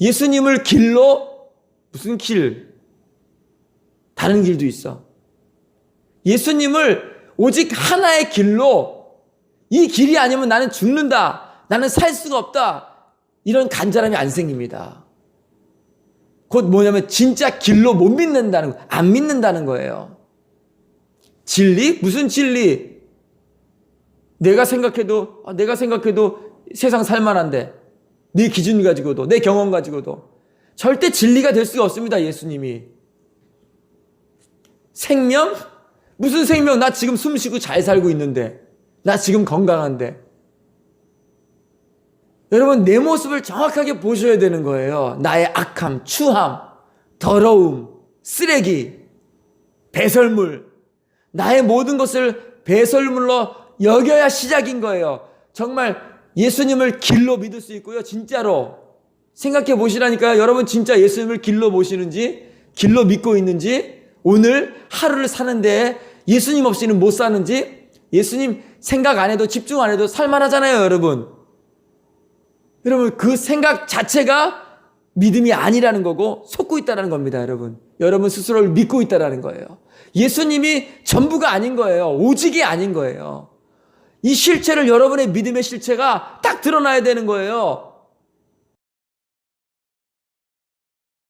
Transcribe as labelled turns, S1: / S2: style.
S1: 예수님을 길로 무슨 길? 다른 길도 있어. 예수님을 오직 하나의 길로 이 길이 아니면 나는 죽는다. 나는 살 수가 없다. 이런 간절함이 안 생깁니다. 곧 뭐냐면 진짜 길로 못 믿는다는 거, 안 믿는다는 거예요. 진리? 무슨 진리? 내가 생각해도 아, 내가 생각해도 세상 살만한데 네 기준 가지고도 내 경험 가지고도 절대 진리가 될 수가 없습니다. 예수님이 생명? 무슨 생명? 나 지금 숨 쉬고 잘 살고 있는데 나 지금 건강한데 여러분 내 모습을 정확하게 보셔야 되는 거예요. 나의 악함, 추함, 더러움, 쓰레기, 배설물 나의 모든 것을 배설물로 여겨야 시작인 거예요. 정말 예수님을 길로 믿을 수 있고요. 진짜로. 생각해 보시라니까요. 여러분 진짜 예수님을 길로 보시는지, 길로 믿고 있는지, 오늘 하루를 사는데 예수님 없이는 못 사는지, 예수님 생각 안 해도 집중 안 해도 살만하잖아요, 여러분. 여러분 그 생각 자체가 믿음이 아니라는 거고 속고 있다라는 겁니다, 여러분. 여러분 스스로를 믿고 있다라는 거예요. 예수님이 전부가 아닌 거예요. 오직이 아닌 거예요. 이 실체를 여러분의 믿음의 실체가 딱 드러나야 되는 거예요.